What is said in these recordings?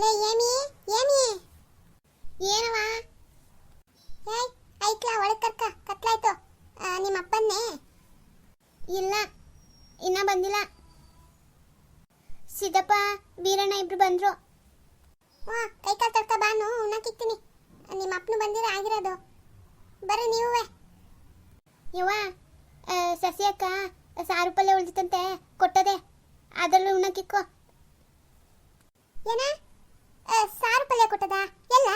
ಲೇ, Amy Amy. ಏನವ ಏಯ್ ಐಕ್ಲ ಒಳಗೆ ಕರ್ಕ, ಕತ್ಲಾಯ್ತು. ನಿಮ್ಮ ಅಪ್ಪನ್ನೇ. ಇಲ್ಲ, ಇನ್ನ ಬಂದಿಲ್ಲ. ಸಿದ್ದಪ್ಪ, ವೀರಣ್ಣ ಇಬ್ರು ಬಂದ್ರು. ವಾ, ಕೈ ಕಾಲು ತಡ್ಕ ಬಾನು ಉಣ್ಣಕ್ಕಿತ್ತೀನಿ ನಿಮ್ಮ ಅಪ್ಪನು ಬಂದಿರ ಆಗಿರೋದು. ಬರ್ರಿ, ನೀವೇ. ಯವ್ವ ಸಸಿ ಅಕ್ಕ, ಸಾರು ಪಲ್ಯ ಉಳ್ದಿತ್ತಂತೆ, ಕೊಟ್ಟದೆ. ಅದರಲ್ಲಿ ಉಣ್ಣಕ್ಕಿಕ್ಕೋ ಏನ? ಸಾರು ಪಲ್ಯ ಕೊಟ್ಟದ? ಎಲ್ಲ?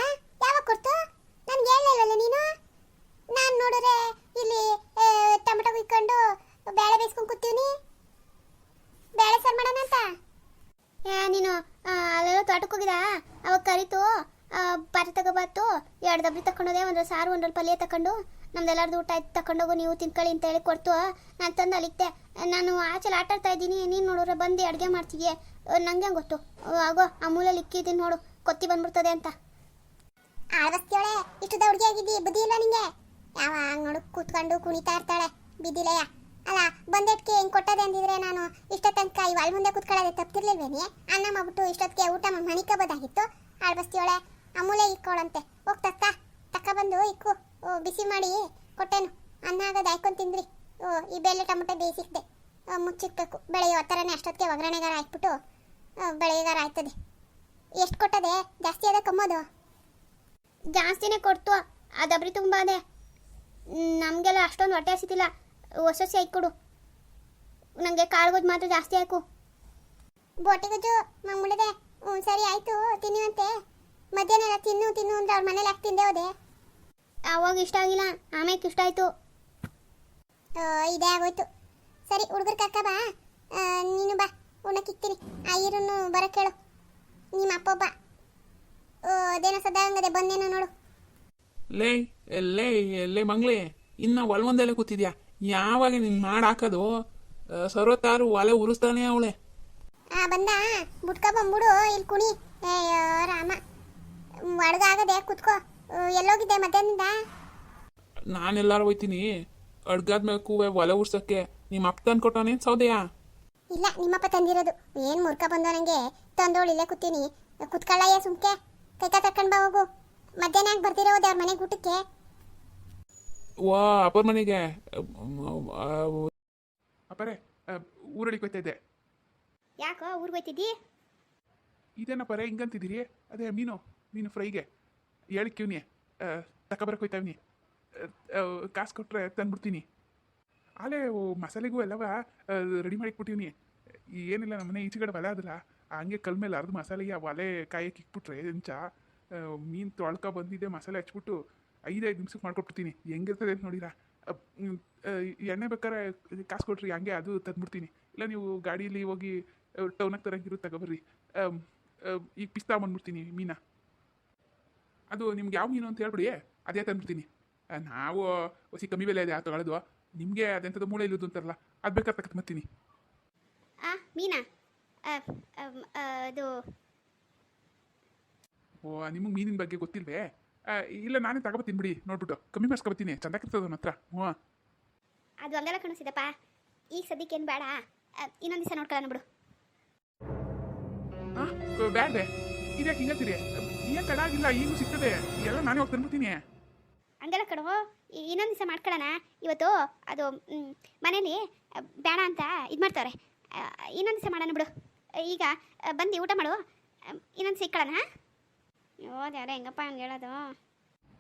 ಯಾವಾಗ ಕೊಡ್ತು? ನನ್ಗೆ ಹೇಳಲಿಲ್ಲ ನೀನು? ನಾನು ನೋಡಿದ್ರೆ ಇಲ್ಲಿ ಟೊಮೆಟೊ ಕುಯ್ಕೊಂಡು ಬೇಳೆ ಬೇಯಿಸ್ಕೊಂಡು ಕೂತೀವಿ ಬೇಳೆ ಸಾರು ಮಾಡೋಣ ಅಂತ? ನೀನು ಅಲ್ಲೆಲ್ಲ ತೋಟಕ್ಕೆ ಹೋಗಿದ ಅವಾಗ ಕರಿತು ಪಾತ್ರೆ ತಗೋಬಾತು, ಎರಡು ದಬ್ಬಿ ತಕೊಂಡೋದೆ ಒಂದು ಸಾರು ಒಂದರಲ್ಲಿ ಪಲ್ಯ ತಕೊಂಡು ನಮ್ದೆಲ್ಲರದು ಊಟ ಆಯ್ತು ತಕೊಂಡೋಗು ನೀವು ತಿನ್ಕೊಳ್ಳಿ ಅಂತ ಹೇಳಿ ಕೊಡ್ತು. ನಾನು ತಂದು ಅಲ್ಲಿಕ್ತೆ ನಾನು ಆಚೆಲಿ ಆಟ ಆಡ್ತಾ ಇದ್ದೀನಿ, ನೀನು ನೋಡಿದ್ರೆ ಬಂದು ಅಡುಗೆ ಮಾಡ್ತೀಯ ನಂಗೆ ಗೊತ್ತು? ಆಗೋ ಅಮೂಲಲ್ಲಿ ಇಕ್ಕಿದ್ದೀನಿ ನೋಡು ಕೊತ್ತಿ ಬಂದ್ಬಿಡ್ತದೆ ಅಂತ. ಆಳ್ವಸ್ತಿಯೋಳೆ ಇಷ್ಟದ ಹುಡುಗಿ ಆಗಿದ್ದಿ ಬುದ್ಧಿ ಇಲ್ಲ ನಿಂಗೆ? ಯಾವ ನೋಡು ಕೂತ್ಕೊಂಡು ಕುಣಿತಾ ಇರ್ತಾಳೆ ಬಿದ್ದಿಲೆಯ ಅಲ್ಲ ಬಂದೆಟ್ಗೆ ಹೆಂಗ್ ಕೊಟ್ಟದೆ ಅಂದಿದ್ರೆ ನಾನು? ಇಷ್ಟ ತನಕ ಈ ವಾಲ್ ಮುಂದೆ ಕೂತ್ಕೊಳ್ಳೋದೆ ತಪ್ತಿರ್ಲಿಲ್ವೇನಿ ಅನ್ನ ಮಾಡ್ಬಿಟ್ಟು ಇಷ್ಟೊತ್ತಿಗೆ ಊಟ ಮಣಿಕಬೋದಾಗಿತ್ತು. ಆಳ್ವಸ್ತಿಯೋಳೆ ಅಮೂಲೆ ಇಕ್ಕೋಳಂತೆ. ಹೋಗ್ ತಕ್ಕ ತಕ್ಕ ಬಂದು ಇಕ್ಕು. ಓ, ಬಿಸಿ ಮಾಡಿ ಕೊಟ್ಟೆನು. ಅನ್ನ ಆಗೋದು ಹಾಯ್ಕೊಂಡು ತಿಂದ್ರಿ. ಓ ಈ ಬೇಳೆ ಟೊಮೊಟೊ ಬೇಯಿಸಿದ್ದೆ. ಮುಚ್ಚಿಕ್ಬೇಕು. ಬೆಳೆಯೋ ಥರನೇ ಅಷ್ಟೊತ್ತಿಗೆ ಒಗ್ಗರಣೆಗಾರ ಹಾಕ್ಬಿಟ್ಟು ಬೆಳೆಗಾರ ಆಯ್ತದೆ. ಎಷ್ಟು ಕೊಟ್ಟದೆ? ಜಾಸ್ತಿ ಅದ ಕಮ್ಮದು? ಜಾಸ್ತಿನೇ ಕೊಡ್ತು. ಅದಬ್ರಿ ದಬ್ರಿ ತುಂಬ ಅದೇ. ನಮಗೆಲ್ಲ ಅಷ್ಟೊಂದು ಹೊಟ್ಟೆ ಹಸಿತಿಲ್ಲ. ಹೊಸ ಹೊಸ ಕೊಡು. ನನಗೆ ಗೊಜ್ಜು ಮಾತ್ರ ಜಾಸ್ತಿ ಹಾಕು. ಗೊಜ್ಜು ಮಂಗುಳದೆ ಹ್ಞೂ ಸರಿ ಆಯಿತು. ತಿನ್ನುವಂತೆ. ಮಧ್ಯಾಹ್ನ ಎಲ್ಲ ತಿನ್ನು ತಿನ್ನು ಅಂದ್ರೆ ಅವ್ರ ಮನೇಲಿ ಯಾಕೆ ತಿಂದೆ ಹೋದೆ? ಅವಾಗ ಇಷ್ಟ ಆಗಿಲ್ಲ. ಆಮೇಲೆ ಇಷ್ಟ ಆಯಿತು. ಇದೇ ಆಗೋಯ್ತು. ಸರಿ ಹುಡುಗರು ಕಕ್ಕ ಬಾ. ನೀನು ಬಾ. ಉಣ್ಣಕ್ಕಿಕ್ತೀನಿ ಆ ಈರನ್ನು ಬರ ಹೇಳು ನಿಮ್ಮ ಅಪ್ಪ ಬಾ ಓ, ಅದೇನೋ ಸದಾಂಗದೆ ಬಂದೇನೋ ನೋಡು. ಲೇ ಲೇ ಲೇ ಮಂಗ್ಳೆ ಇನ್ನ ಒಲ್ವಂದಲ್ಲೇ ಕೂತಿದ್ಯಾ? ಯಾವಾಗ ನಿನ್ ಮಾಡ್ ಹಾಕೋದು? ಸರ್ವತ್ತಾರು ಒಲೆ ಉರಿಸ್ತಾನೆ ಅವಳೆ. ಆ ಬಂದ? ಬುಟ್ಕ ಬಂದ್ಬಿಡು ಇಲ್ಲಿ ಕುಣಿ. ರಾಮ. ಒಡ್ಗ ಒಳಗಾಗದೆ ಕುತ್ಕೋ. ಎಲ್ಲೋಗಿದ್ದೆ ಮಧ್ಯಾಹ್ನದಿಂದ? ನಾನೆಲ್ಲಾರು ಹೋಯ್ತೀನಿ. ಅಡ್ಗಾದ್ಮೇಲೆ ಕೂವೆ ಒಲೆ ಉರ್ಸಕ್ಕೆ. ನಿಮ್ಮ ಅಪ್ಪ ತಂದು ಕೊಟ್ಟವನೇನು ಸೌದೆಯಾ? ಇಲ್ಲ ನಿಮ್ಮಪ್ಪ ತಂದಿರೋದು. ಏನು ಮುರ್ಕ ಬಂದೋ ನನಗೆ ತಂದೋಳು ಇಲ್ಲೇ ಕೂತೀನಿ. ಕುತ್ಕೊಳ್ಳಯ್ಯ ಸುಮ್ಕೆ. ಕೈಕ ತಕೊಂಡ್ ಬಾ ಹೋಗು. ಮಧ್ಯಾಹ್ನ ಯಾಕೆ ಬರ್ತೀರೋ ಅವ್ರ ಮನೆಗೆ ಊಟಕ್ಕೆ. ವಾ ಅಪ್ಪರ ಮನೆಗೆ. ಅಪ್ಪರೇ ಊರಳಿಗೆ ಹೋಯ್ತಾ ಇದ್ದೆ. ಯಾಕೋ ಊರಿಗೆ ಹೋಯ್ತಿದ್ದಿ? ಇದೇನಪ್ಪರೇ ಹಿಂಗಂತಿದ್ದೀರಿ? ಅದೇ ಮೀನು ಮೀನು ಫ್ರೈಗೆ. ಹೇಳಿ ಕಿವ್ನಿ ತಗೊಬರಕ್ಕೆ ಹೋಯ್ತಾವ್ನಿ ಕಾಸು ಕೊಟ್ಟರೆ ತಂದ್ಬಿಡ್ತೀನಿ. ಆಲೇ ಮಸಾಲೆಗೂ ಎಲ್ಲವ ರೆಡಿ ಮಾಡಿ ಏನಿಲ್ಲ ನಮ್ಮ ಮನೆ ಈಚೆಗಡೆ ಒಲೆ ಅದಲ್ಲ. ಹಂಗೆ ಕಲ್ ಮೇಲೆ ಅರ್ಧ ಮಸಾಲೆಗೆ ಆ ಒಲೆ ಕಾಯಕ್ಕೆ ಇಕ್ಬಿಟ್ರೆ ಎಂಚ ಮೀನು ತೊಳ್ಕ ಬಂದಿದ್ದೆ, ಮಸಾಲೆ ಹಚ್ಬಿಟ್ಟು ಐದೈದು ನಿಮಿಷಕ್ಕೆ ಮಾಡ್ಕೊಟ್ಬಿಡ್ತೀನಿ. ಹೆಂಗಿರ್ತದೆ ಅಂತ ನೋಡಿರಾ? ಎಣ್ಣೆ ಬೇಕಾದ್ರೆ ಕಾಸು ಕೊಟ್ರಿ, ಹಂಗೆ ಅದು ತಂದ್ಬಿಡ್ತೀನಿ. ಇಲ್ಲ, ನೀವು ಗಾಡೀಲಿ ಹೋಗಿ ಟೌನಾಗ ತರಂಗಿರು ತಗೊಬರ್ರಿ. ಈಗ ಪಿಸ್ತಾ ಬಂದ್ಬಿಡ್ತೀನಿ ಮೀನ. ಅದು ನಿಮ್ಗೆ ಯಾವ ಮೀನು ಅಂತ ಹೇಳ್ಬಿಡಿ. ಅದೇ ತಂದ್ಬಿಡ್ತೀನಿ. ನಾವು ಹೊಸಿ ಕಮ್ಮಿ ಬೆಲೆ ಆ ತಗೊಳ್ಳೋದು ನಿಮಗೆ ಅದೆಂಥದ್ದು ಮೂಳೆ ಇಲ್ಲದು ಅಂತಾರಲ್ಲ ಅದು ಬೇಕಾದ್ರೆ ತಗೊಂಡ್ಬರ್ತೀನಿ ಆ ಮೀನಾ? ಅದು. ಓ ನಿಮಗೆ ಮೀನಿನ ಬಗ್ಗೆ ಗೊತ್ತಿಲ್ವೇ? ಆ, ಇಲ್ಲ ನಾನೇ ತಗೋಬತ್ತೀನಿ ಬಿಡಿ ನೋಡ್ಬಿಟ್ಟು. ಕಮ್ಮಿ ಮಾಡಿಸ್ಕೊಬತ್ತೀನಿ ಚಂದಾಗಿರ್ತದೆ ನನ್ನ ಹತ್ರ. ಹ್ಞೂ. ಅದು ಹಂಗೆಲ್ಲ ಕಣಿಸಿದಪ್ಪ ಈಗ ಸದ್ಯಕ್ಕೆ ಏನು ಬೇಡ. ಇನ್ನೊಂದು ದಿವಸ ನೋಡ್ಕೊಳ್ಳೋಣ ಬಿಡು. ಹಾಂ ಬೇಡ ಇದ್ಯಾಕೆ ಹಿಂಗತ್ತೀರಿ ಏನು ತಡ ಆಗಿಲ್ಲ ಈಗೂ ಸಿಗ್ತದೆ. ಎಲ್ಲ ನಾನೇ ಹೋಗಿ ತಂದ್ಬಿಡ್ತೀನಿ. ಹಂಗಲ್ಲ ಕಣೋ ಇನ್ನೊಂದು ದಿವಸ ಮಾಡ್ಕೊಳ್ಳೋಣ ಇವತ್ತು ಅದು ಮನೇಲಿ ಬೇಡ ಅಂತ ಇದು ಮಾಡ್ತಾವ್ರೆ. ಇನ್ನೊಂದು ದಿವಸ ಮಾಡೋಣ ಬಿಡು. ಈಗ, ಬಂದು ಊಟ ಮಾಡು. ಇನ್ನೊಂದು ಸಿಕ್ಕೊಳ್ಳೋಣ ಹಾಂ? ಓ ಯಾರ ಹೆಂಗಪ್ಪ ಹಂಗೆ ಹೇಳೋದು?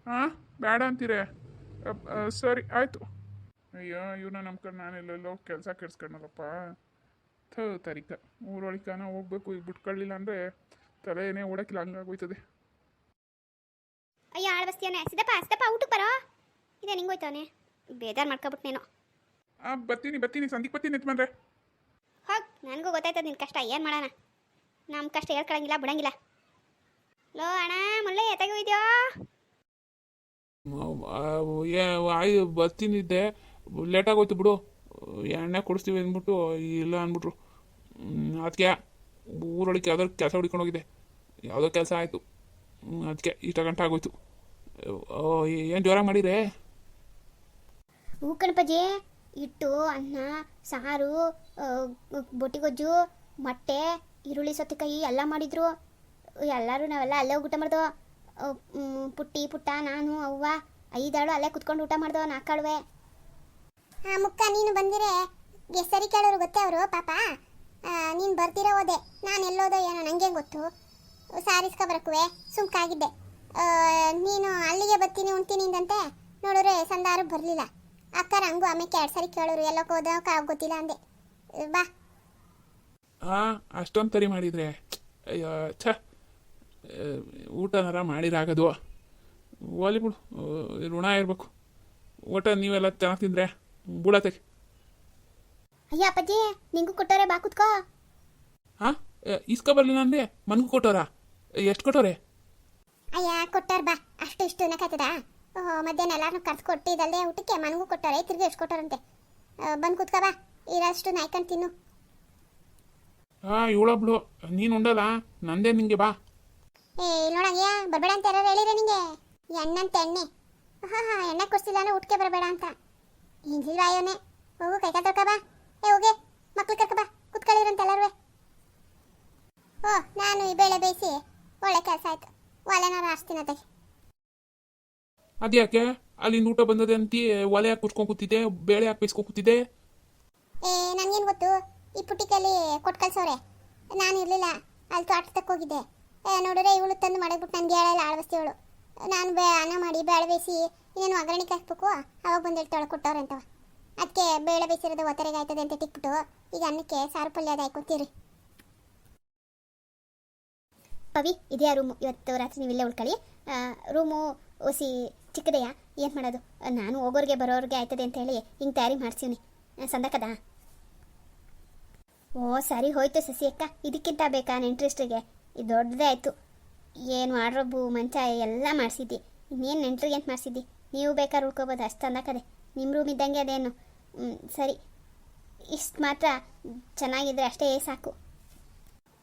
ಹಾಂ ಬೇಡ ಅಂತೀರ? ಸರಿ, ಆಯಿತು. ಅಯ್ಯೋ, ಇವನ ನಂಬ್ಕೊಂಡು ನಾನೆಲ್ಲೆಲ್ಲೋ ಕೆಲಸ ಕೆಡ್ಸ್ಕೊಂಡಲ್ಲಪ್ಪ. ಥೋ ಊರೊಳಿಕನ ಹೋಗ್ಬೇಕು, ಈಗ ಬಿಟ್ಕೊಳ್ಳಿಲ್ಲ ಅಂದರೆ ತಲೆ ಏನೇ ಓಡಕ್ಕಿಲ್ಲ ಹಂಗಾಗೋಯ್ತದೆ ಅಯ್ಯೋ ಆಳ್ಬಸ್ತಿಯಾನೆ ಸಿದ್ದಪ್ಪ ಸಿದ್ದಪ್ಪ ಊಟಕ್ಕೆ ಬರೋ? ಇದೆ ನಿಂಗೆ ಹೋಯ್ತವನೆ? ಬೇಜಾರು ಮಾಡ್ಕೊಬಿಟ್ನೇನೋ ಹಾಂ ಬರ್ತೀನಿ ಬರ್ತೀನಿ. ಸಂದಿಗೆ ಬರ್ತೀನಿ ಎತ್ಮಂದ್ರೆ ಹೋಗ್ ನನಗೂ ಗೊತ್ತಾಯ್ತದ ನಿನ್ನ ಕಷ್ಟ. ಏನು ಮಾಡೋಣ? ನಮ್ಮ ಕಷ್ಟ ಹೇಳ್ಕೊಳಂಗಿಲ್ಲ ಬಿಡಂಗಿಲ್ಲ. ಲೋ ಅಣ್ಣ ಮುಳ್ಳೆ ಎತ್ತಾಗಿ ಹೋಯ್ತೀಯೋ ಏ ಆಯ್ ಲೇಟಾಗಿ ಹೋಯ್ತು ಬಿಡು. ಎಣ್ಣೆ ಕೊಡಿಸ್ತೀವಿ ಅಂದ್ಬಿಟ್ಟು ಇಲ್ಲ ಅಂದ್ಬಿಟ್ರು. ಅದಕ್ಕೆ ಊರೊಳಗೆ ಯಾವ್ದಾದ್ರು ಕೆಲಸ ಹುಡ್ಕೊಂಡು ಹೋಗಿದೆ ಯಾವುದೋ ಕೆಲಸ ಆಯಿತು. ಅದಕ್ಕೆ ಇಷ್ಟ ಗಂಟೆ ಆಗೋಯ್ತು ಏನು ಜ್ವರ ಮಾಡಿರೇ? ಹೂ ಕಣಪಜಿ ಹಿಟ್ಟು ಅನ್ನ ಸಾರು ಬೊಟ್ಟಿಗೊಜ್ಜು ಮೊಟ್ಟೆ ಈರುಳ್ಳಿ ಸೌತೆಕಾಯಿ ಎಲ್ಲ ಮಾಡಿದ್ರು. ಎಲ್ಲರೂ ನಾವೆಲ್ಲ ಅಲ್ಲೇ ಹೋಗಿ ಊಟ ಮಾಡ್ದೋ. ಪುಟ್ಟಿ ಪುಟ್ಟ ನಾನು ಅವ್ವ ಐದಾಳು ಅಲ್ಲೇ ಕುತ್ಕೊಂಡು ಊಟ ಮಾಡ್ದೋ ನಾಲ್ಕಾಳುವೆ ಹಾಂ ಮುಕ್ಕ ನೀನು ಬಂದಿರೆ? ಸರಿ ಕೇಳೋರು ಗೊತ್ತೇ ಅವರು ಪಾಪ? ನೀನು ಬರ್ತಿರೋ ಹೋದೆ. ನಾನು ಎಲ್ಲೋದೋ ಏನೋ ನನಗೆ ಗೊತ್ತು? ಸಾರಿಸ್ಕೊ ಬರಕುವೆ ಸುಮ್ಕಾಗಿದ್ದೆ ನೀನು ಅಲ್ಲಿಗೆ ಬರ್ತೀನಿ ಉಣ್ತೀನಿ ಅಂದಂತೆ ನೋಡಿದ್ರೆ ಸಂದಾರು ಬರಲಿಲ್ಲ. ಅಕ್ಕ ರಂಗು ಆಮೇಲೆ ಎರಡು ಸಾರಿ ಕೇಳೋರು ಎಲ್ಲಕ್ಕೆ ಹೋದಾಗ ಗೊತ್ತಿಲ್ಲ ಅಂದೆ. ಬಾ. ಹಾ ಅಷ್ಟೊಂದು ತರಿ ಮಾಡಿದ್ರೆ. ಅಯ್ಯೋ ಛ. ಊಟನಾರ ಮಾಡಿರಾಗದು. ಓಲಿ ಬಿಡು. ಋಣ ಇರಬೇಕು. ಊಟ ನೀವೆಲ್ಲ ಚೆನ್ನಾಗಿ ತಿಂದ್ರೆ ಬುಡತೆ ಅಯ್ಯ ಅಪ್ಪಾಜಿ ನಿಂಗೂ ಕೊಟ್ಟೋರೆ ಬಾ ಕುತ್ಕೋ. ಹಾ ಇಸ್ಕೊ ಬರಲಿಲ್ಲ ಅಂದೆ. ಮನ್ಗೂ ಕೊಟ್ಟೋರಾ ಎಷ್ಟು ಕೊಟ್ಟವ್ರೆ? ಅಯ್ಯ ಕೊಟ್ಟಾರ ಬಾ ಅಷ್ಟು ಇಷ್ಟು ನಕತ್ತದ ಓಹೋ ಮಧ್ಯಾಹ್ನ ಎಲ್ಲಾರನ್ನೂ ಕರ್ದು ಕೊಟ್ಟಿದ್ದಲ್ಲದೆ ಊಟಕ್ಕೆ ಮನಗೂ ಕೊಟ್ಟಾರೆ ತಿರ್ಗಿ ಎಷ್ಟು ಕೊಟ್ಟಾರಂತೆ ಬಂದು ಕೂತ್ಕ ಬಾ ಇರಷ್ಟು ನಾಯ್ಕೊಂಡು ತಿನ್ನು. ಹಾ ಇವಳೊಬ್ಳು ನೀನು ಉಂಡಲ್ಲ ನಂದೇ ನಿಂಗೆ ಬಾ. ಏ ನೋಡಂಗ್ಯ ಬರಬೇಡ ಅಂತ ಯಾರು ಹೇಳಿರ ನಿಂಗೆ? ಎಣ್ಣಂತ ಎಣ್ಣೆ. ಹಾ ಹಾ ಎಣ್ಣೆ ಕೊಡ್ಸಿಲ್ಲ ಅಂದ್ರೆ ಊಟಕ್ಕೆ ಬರಬೇಡ ಅಂತ. ಹಿಂದಿಲ್ವಾ ಅಯ್ಯೋನೆ ಹೋಗು ಕೈ ತೊಳ್ಕ ತೊಳ್ಕೊ ಬಾ ಏ ಹೋಗೆ ಮಕ್ಳು ಕರ್ಕೊ ಬಾ ಕುತ್ಕೊಳ್ಳಿರಂತ ಎಲ್ಲರೂ ಓ ನಾನು ಈ ಬೇಳೆ ಬೇಯಿಸಿ ಒಳ್ಳೆ ಕೆಲಸ ಆಯ್ತು ಅದಕ್ಕೆ ಅದ್ಯಾಕೆ? ಅಲ್ಲಿ ಊಟ ಬಂದದೆ ಅಂತಿ ಒಲೆ ಹಾಕಿ ಕುಚ್ಕೊಂಡ್ ಕೂತಿದ್ದೆ ಬೇಳೆ ಹಾಕಿ ಬೇಯಿಸ್ಕೊಂಡ್ ಕೂತಿದ್ದೆ. ಏ ನನಗೇನು ಗೊತ್ತು? ಈ ಪುಟ್ಟಿಕಲ್ಲಿ ಕೊಟ್ಟು ಕಳ್ಸವ್ರೆ. ನಾನು ಇರಲಿಲ್ಲ ಅಲ್ಲಿ ತೋಟಕ್ಕೆ ತಕ್ಕೋಗಿದ್ದೆ ಏ ನೋಡಿದ್ರೆ ಇವಳು ತಂದು ಮಾಡಿಬಿಟ್ಟು ನನಗೆ ಹೇಳಲ್ಲ ಆಳ್ವಸ್ತಿವಳು ನಾನು ಬೇ ಅನ್ನ ಮಾಡಿ ಬೇಳೆ ಬೇಯಿಸಿ ಇನ್ನೇನು ಒಗ್ಗರಣೆ ಹಾಕ್ಬೇಕು? ಅವಾಗ ಬಂದು ಹೇಳ್ತಾಳೆ ಕೊಟ್ಟವ್ರೆ ಅಂತವ. ಅದಕ್ಕೆ ಬೇಳೆ ಬೇಯಿಸಿರೋದು ಒತ್ತರೆಗೆ ಆಯ್ತದೆ ಅಂತ ತಿಕ್ಬಿಟ್ಟು ಈಗ ಅನ್ನಕ್ಕೆ ಸಾರು ಪಲ್ಯ ಅದು ಪವಿ ಇದೆಯಾ ರೂಮು. ಇವತ್ತು ರಾತ್ರಿ ನೀವು ಇಲ್ಲೇ ಉಳ್ಕೊಳ್ಳಿ. ರೂಮು ಓಸಿ ಚಿಕ್ಕದೆಯಾ? ಏನು ಮಾಡೋದು? ನಾನು ಹೋಗೋರಿಗೆ ಬರೋರಿಗೆ ಆಯ್ತದೆ ಅಂತ ಹೇಳಿ ಹಿಂಗೆ ತಯಾರಿ ಮಾಡ್ಸೀನಿ ಸಂದಕದ ಓ, ಸರಿ ಹೋಯ್ತು ಸಸಿ ಅಕ್ಕ. ಇದಕ್ಕಿಂತ ಬೇಕಾ ನೆಂಟ್ರಿಸ್ಟ್ರಿಗೆ ಇದು ದೊಡ್ಡದೇ ಆಯಿತು. ಏನು ಮಾಡ್ರಬ್ಬು ಮಂಚ ಎಲ್ಲ ಮಾಡಿಸಿದ್ದಿ. ಇನ್ನೇನು ನೆಂಟ್ರಿಗೆ ಅಂತ ಮಾಡಿಸಿದ್ದಿ? ನೀವು ಬೇಕಾದ್ರೆ ಉಳ್ಕೋಬೋದು ಅಷ್ಟು ಅಂದಕದೆ ನಿಮ್ಮ ರೂಮ್ ಇದ್ದಂಗೆ ಅದೇನು. ಸರಿ. ಇಷ್ಟು ಮಾತ್ರ. ಚೆನ್ನಾಗಿದ್ರೆ ಅಷ್ಟೇ ಸಾಕು.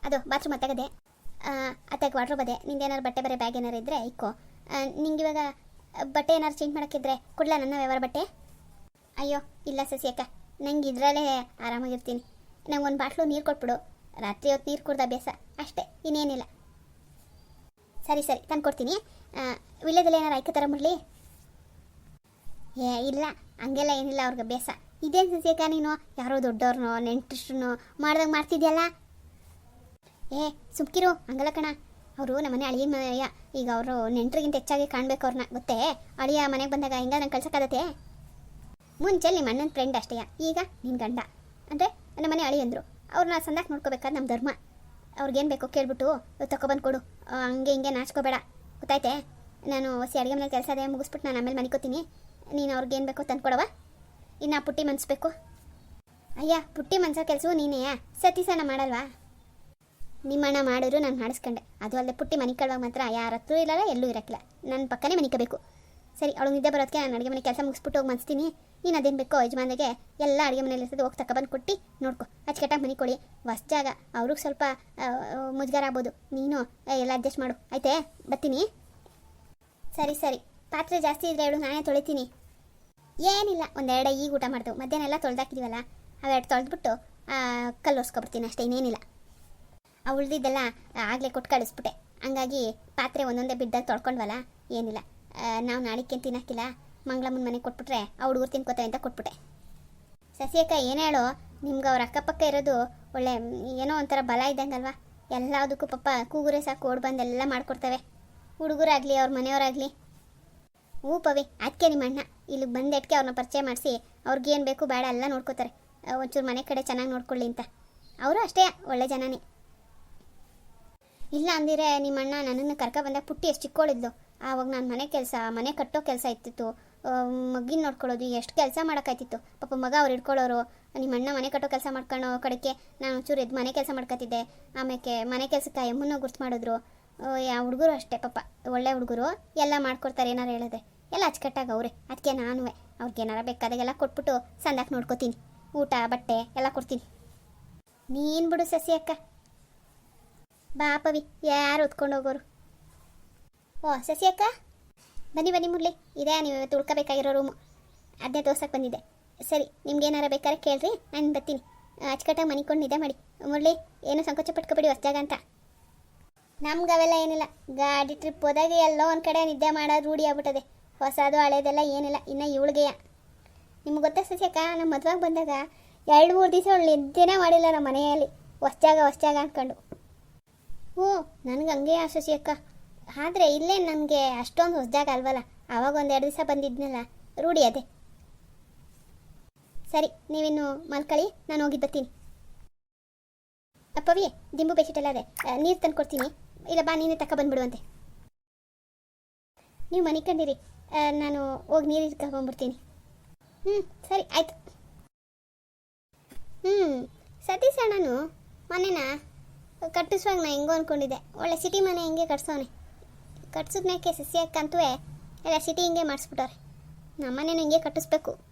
ಅದು ಬಾತ್ರೂಮ್ ಅತ್ತಾಗದೆ ಅತ್ತಾಗ ವಾಟ್ರ್ ಬದೆ ನಿಂದು ಏನಾದ್ರು ಬಟ್ಟೆ ಬರೀ ಬ್ಯಾಗ್ ಏನಾರು ಇದ್ರೆ ಇಕ್ಕೋ. ನಿಂಗೆ ಇವಾಗ ಬಟ್ಟೆ ಏನಾರು ಚೇಂಜ್ ಮಾಡೋಕ್ಕಿದ್ರೆ ಕೊಡ್ಲ ನನ್ನ ವ್ಯವಹಾರ ಬಟ್ಟೆ? ಅಯ್ಯೋ, ಇಲ್ಲ ಸಸಿ ಅಕ್ಕ. ನಂಗೆ ಇದರಲ್ಲೇ ಆರಾಮಾಗಿರ್ತೀನಿ. ನಂಗೆ ಒಂದು ಬಾಟ್ಲು ನೀರು ಕೊಟ್ಬಿಡು. ರಾತ್ರಿ ಹೊತ್ತು ನೀರು ಕುಡ್ದ ಅಭ್ಯಾಸ. ಅಷ್ಟೇ, ಇನ್ನೇನಿಲ್ಲ. ಸರಿ ಸರಿ, ತಂದು ಕೊಡ್ತೀನಿ. ವಿಳ್ಯದಲ್ಲಿ ಏನಾರು ಆಯ್ಕೆ ಥರ ಮುಡ್ಲಿ ಏ, ಇಲ್ಲ. ಹಂಗೆಲ್ಲ ಏನಿಲ್ಲ ಅವ್ರಿಗೆ ಅಭ್ಯಾಸ. ಇದೇನು ಸಸಿಯಕ್ಕ ನೀನು? ಯಾರೋ ದೊಡ್ಡವ್ರನ್ನೋ ನೆಂಟ್ರನ್ನೋ ಮಾಡ್ದಂಗೆ ಮಾಡ್ತಿದ್ಯಲ್ಲ? ಏ, ಸುಮ್ಕಿರು, ಹಂಗಲ್ಲ ಕಣ. ಅವರು ನಮ್ಮನೆ ಅಳಿಯ ಮನೆಯ ಈಗ ಅವರು ನೆಂಟ್ರಿಗಿಂತ ಹೆಚ್ಚಾಗಿ ಕಾಣಬೇಕು ಅವ್ರನ್ನ ಗೊತ್ತೇ? ಅಳಿಯ ಮನೆಗೆ ಬಂದಾಗ ಹಿಂಗ ನಂಗೆ ಕಳ್ಸೋಕ್ಕಾಗತ್ತೆ? ಮುಂಚೆ ನಿಮ್ಮ ಅಣ್ಣನ ಫ್ರೆಂಡ್ ಅಷ್ಟೇ ಈಗ ನಿನ್ನ ಗಂಡ. ಅಂದರೆ ನಮ್ಮನೆ ಅಳಿ ಅಂದರು. ಅವ್ರನ್ನ ಸಂದಾಕ್ ನೋಡ್ಕೋಬೇಕಾದ್ರೆ ನಮ್ಮ ಧರ್ಮ. ಅವ್ರಿಗೇನು ಬೇಕೋ ಕೇಳ್ಬಿಟ್ಟು ತಗೊಬಂದು ಕೊಡು. ಹಂಗೆ ಹಿಂಗೆ ನಾಚ್ಕೋಬೇಡ. ಗೊತ್ತಾಯ್ತೆ? ನಾನು ಹೊಸಿ ಅಡುಗೆ ಮನೆ ಕೆಲಸ ಅದೇ ಮುಗಿಸ್ಬಿಟ್ಟು ನಾನು ಆಮೇಲೆ ಮನಿಕೋತೀನಿ ನೀನು ಅವ್ರಿಗೇನು ಬೇಕೋ ತಂದು ಕೊಡವ ಇನ್ನು ಪುಟ್ಟಿ ಮನ್ಸ್ಬೇಕು. ಅಯ್ಯ, ಪುಟ್ಟಿ ಮನ್ಸೋ ಕೆಲಸವು ನೀನೇ ಸತೀಸನ ಮಾಡಲ್ವಾ? ನಿಮ್ಮಣ್ಣ ಮಾಡಿದ್ರು ನಾನು ಮಾಡಿಸ್ಕೊಂಡೆ. ಅದು ಅಲ್ಲದೆ ಪುಟ್ಟಿ ಮನೆ ಕಳುವಾಗ ಮಾತ್ರ ಯಾರ ಹತ್ರ ಇರಲ್ಲ, ಎಲ್ಲೂ ಇರಕ್ಕಿಲ್ಲ. ನನ್ನ ಪಕ್ಕನೇ ಮನಿಕಬೇಕು ಸರಿ ಅವಳು ನಿದ್ದೆ ಬರೋದಕ್ಕೆ ನಾನು ಅಡುಗೆ ಮನೆ ಕೆಲಸ ಮುಗಿಸ್ಬಿಟ್ಟು ಹೋಗಿ ಮನ್ಸ್ತೀನಿ. ನೀನು ಅದೇನು ಬೇಕೋ ಯಜಮಾನಿಗೆ ಎಲ್ಲ ಅಡುಗೆ ಮನೇಲಿ ಇರ್ತದೆ, ಹೋಗಿ ತಗೊಬಂದು ಕೊಟ್ಟು ನೋಡ್ಕೊ. ಅಚ್ಚುಕಟ್ಟಾಗಿ ಮನೆ ಕೊಡಿ. ಹೊಸ ಜಾಗ. ಅವ್ರಿಗೆ ಸ್ವಲ್ಪ ಮುಜುಗಾರ ಆಗ್ಬೋದು. ನೀನು ಎಲ್ಲ ಅಡ್ಜಸ್ಟ್ ಮಾಡು. ಆಯ್ತೇ? ಬರ್ತೀನಿ? ಸರಿ ಸರಿ. ಪಾತ್ರೆ ಜಾಸ್ತಿ ಇದ್ರೆ ಹೇಳು, ನಾನೇ ತೊಳಿತೀನಿ. ಏನಿಲ್ಲ, ಒಂದೆರಡು, ಈಗ ಊಟ ಮಾಡ್ತೇವೆ ಮಧ್ಯಾಹ್ನ ಎಲ್ಲ ತೊಳೆದಾಕಿದೀವಲ್ಲ, ಅವೆರಡು ತೊಳೆದ್ಬಿಟ್ಟು ಕಲ್ಲು ಒರ್ಸ್ಕೊಬಿಡ್ತೀನಿ ಅಷ್ಟೇ, ಇನ್ನೇನಿಲ್ಲ. ಆ ಉಳಿದಿದ್ದೆಲ್ಲ ಆಗಲೇ ಕೊಟ್ಟು ಕಳಿಸ್ಬಿಟ್ಟೆ. ಹಂಗಾಗಿ ಪಾತ್ರೆ ಒಂದೊಂದೇ ಬಿದ್ದಲ್ಲಿ ತೊಳ್ಕೊಂಡ್ವಲ್ಲ? ಏನಿಲ್ಲ. ನಾವು ನಾಳಿಕೇನು ತಿನ್ನಕ್ಕಿಲ್ಲ? ಮಂಗಳಮ್ಮನ ಮನೆಗೆ ಕೊಟ್ಬಿಟ್ರೆ ಆ ಹುಡುಗರು ತಿನ್ಕೋತಾರೆ ಅಂತ ಕೊಟ್ಬಿಟ್ಟೆ. ಸಸಿಯಕ್ಕ ಏನು ಹೇಳೋ? ನಿಮ್ಗೆ ಅವ್ರ ಅಕ್ಕಪಕ್ಕ ಇರೋದು ಒಳ್ಳೆ, ಏನೋ ಒಂಥರ ಬಲ ಇದ್ದಂಗಲ್ವಾ? ಎಲ್ಲದಕ್ಕೂ ಪಾಪ ಕೂಗುರೆ ಸಾಕು, ಓಡ್ ಬಂದೆಲ್ಲ ಮಾಡ್ಕೊಡ್ತವೆ. ಹುಡುಗರಾಗಲಿ, ಅವ್ರ ಮನೆಯವರಾಗಲಿ. ಹೂ ಪವಿ ಅದಕ್ಕೆ ನಿಮ್ಮ ಅಣ್ಣ. ಇಲ್ಲಿಗೆ ಬಂದೆಟ್ಕೆ ಅವ್ರನ್ನ ಪರಿಚಯ ಮಾಡಿಸಿ, ಅವ್ರಿಗೇನು ಬೇಕು ಬೇಡ ಎಲ್ಲ ನೋಡ್ಕೋತಾರೆ. ಒಂಚೂರು ಮನೆ ಕಡೆ ಚೆನ್ನಾಗಿ ನೋಡ್ಕೊಳ್ಳಿ ಅಂತ. ಅವರು ಅಷ್ಟೇ, ಒಳ್ಳೆ ಜನನೇ. ಇಲ್ಲ ಅಂದಿರೆ, ನಿಮ್ಮ ಅಣ್ಣ ನನ್ನನ್ನು ಕರ್ಕ ಬಂದಾಗ ಪುಟ್ಟಿ ಎಷ್ಟು ಚಿಕ್ಕೋಳಿದ್ಲು. ಆವಾಗ ನಾನು ಮನೆ ಕೆಲಸ, ಮನೆ ಕಟ್ಟೋ ಕೆಲಸ ಇತ್ತಿತ್ತು ಮಗಿನ ನೋಡ್ಕೊಳ್ಳೋದು, ಎಷ್ಟು ಕೆಲಸ ಮಾಡೋಕ್ಕಾಯ್ತಿತ್ತು ಪಾಪ ಮಗ ಅವ್ರು ಇಟ್ಕೊಳ್ಳೋರು ನಿಮ್ಮ ಅಣ್ಣ ಮನೆ ಕಟ್ಟೋ ಕೆಲಸ ಮಾಡ್ಕೊಳ್ಳೋ ಕಡೆಗೆ ನಾನು ಒಂಚೂರು ಎದ್ದು ಮನೆ ಕೆಲಸ ಮಾಡ್ಕೊತಿದ್ದೆ. ಆಮೇಲೆ ಮನೆ ಕೆಲಸಕ್ಕೆ ಎಮ್ಮನ್ನು ಗುರ್ತು ಮಾಡಿದ್ರು. ಯಾವ ಹುಡುಗರು ಅಷ್ಟೇ ಪಾಪ, ಒಳ್ಳೆ ಹುಡುಗರು, ಎಲ್ಲ ಮಾಡ್ಕೊಡ್ತಾರೆ ಏನಾರು ಹೇಳಿದ್ರೆ ಎಲ್ಲ ಅಚ್ಚುಕಟ್ಟಾಗ ಅವರೇ ಅದಕ್ಕೆ ನಾನು ಅವ್ರಿಗೆ ಏನಾರ ಬೇಕಾದಾಗೆಲ್ಲ ಕೊಟ್ಬಿಟ್ಟು ಸಂದಾಕ್ ನೋಡ್ಕೋತೀನಿ. ಊಟ, ಬಟ್ಟೆ ಎಲ್ಲ ಕೊಡ್ತೀನಿ. ನೀನು ಬಿಡು ಸಸಿ ಅಕ್ಕ. ಬಾ ಪವಿ ಯಾರು ಹೊತ್ಕೊಂಡು ಹೋಗೋರು? ಓ, ಸಸಿ ಅಕ್ಕ? ಬನ್ನಿ ಬನ್ನಿ ಮುರ್ಲಿ. ಇದೇ, ನೀವು ಇವತ್ತು ಉಳ್ಕೋಬೇಕಾಗಿರೋ ರೂಮು ಅದೇ ತೋರ್ಸಕ್ಕೆ ಬಂದಿದ್ದೆ. ಸರಿ ನಿಮ್ಗೆ ಏನಾರು ಬೇಕಾದ್ರೆ ಕೇಳ್ರಿ. ನಾನು ಬರ್ತೀನಿ. ಅಚ್ಚುಕಟ್ಟಾಗಿ ಮನಿಕೊಂಡು ನಿದ್ದೆ ಮಾಡಿ. ಮುರಳಿ ಏನು ಸಂಕೋಚ ಪಟ್ಕೊಬೇಡಿ ಹೊಸ್ದಾಗ ಅಂತ. ನಮ್ಗೆ ಅವೆಲ್ಲ ಏನಿಲ್ಲ. ಗಾಡಿ ಟ್ರಿಪ್ ಹೋದಾಗ ಎಲ್ಲೋ ಒಂದು ಕಡೆ ನಿದ್ದೆ ಮಾಡೋದು ರೂಢಿ ಆಗ್ಬಿಟ್ಟದೆ. ಹೊಸದು, ಹಳೇದೆಲ್ಲ ಏನಿಲ್ಲ. ಇನ್ನು ಇವಳಿಗೆಯ. ನಿಮ್ಗೆ ಗೊತ್ತಾ ಸಸ್ಯಕ್ಕ ನಮ್ಮ ಮದುವೆಗೆ ಬಂದಾಗ ಎರಡು ಮೂರು ದಿವಸ ಅವಳು ನಿದ್ದೆನೇ ಮಾಡಿಲ್ಲ ನಮ್ಮ ಮನೆಯಲ್ಲಿ. ಹೊಸ್ದಾಗ ಹೊಸ್ದಾಗ ಅಂದ್ಕೊಂಡು ಓ, ನನಗೆ ಹಂಗೆ ಆ ಅಕ್ಕ. ಆದರೆ ಇಲ್ಲೇ ನನಗೆ ಅಷ್ಟೊಂದು ಹೊಸದಾಗ ಅಲ್ವಲ್ಲ? ಆವಾಗ ಒಂದು ಎರಡು ದಿವಸ ಬಂದಿದ್ನಲ್ಲ? ರೂಢಿ ಅದೇ. ಸರಿ, ನೀವಿನ್ನು ಮಲ್ಕಳಿ, ನಾನು ಹೋಗಿ ಬರ್ತೀನಿ. ಅಪ್ಪವಿ ದಿಂಬು ಬೇಸಿಟ್ಟಲ್ಲ ಅದೇ ನೀರು ತಂದು ಕೊಡ್ತೀನಿ. ಇಲ್ಲ, ಬಾ, ನೀನೇ ತಕ್ಕ ಬಂದ್ಬಿಡುವಂತೆ. ನೀವು ಮನೆ ಕಂಡಿರಿ ನಾನು ಹೋಗಿ ನೀರು ಇಟ್ಕೊಂಡ್ಬಿಡ್ತೀನಿ ಹ್ಞೂ ಸರಿ, ಆಯ್ತು. ಹ್ಞೂ ಸತೀಶ್ ಅಣ್ಣನು ಮನೆನ? ಕಟ್ಟಿಸುವಾಗ ನಾ ಹೆಂಗೋ ಅಂದ್ಕೊಂಡಿದ್ದೆ ಒಳ್ಳೆ ಸಿಟಿ ಮನೆ ಹಿಂಗೆ ಕಟ್ಸೋನೆ? ಕಟ್ಸಿದ್ಮೇಕೆ ಸಸ್ಯಕ್ಕಂತೂ ಎಲ್ಲ ಸಿಟಿ ಹಿಂಗೆ ಮಾಡಿಸ್ಬಿಟ್ಟವ್ರೆ. ನಮ್ಮ ಮನೇನು ಹಿಂಗೆ ಕಟ್ಟಿಸ್ಬೇಕು.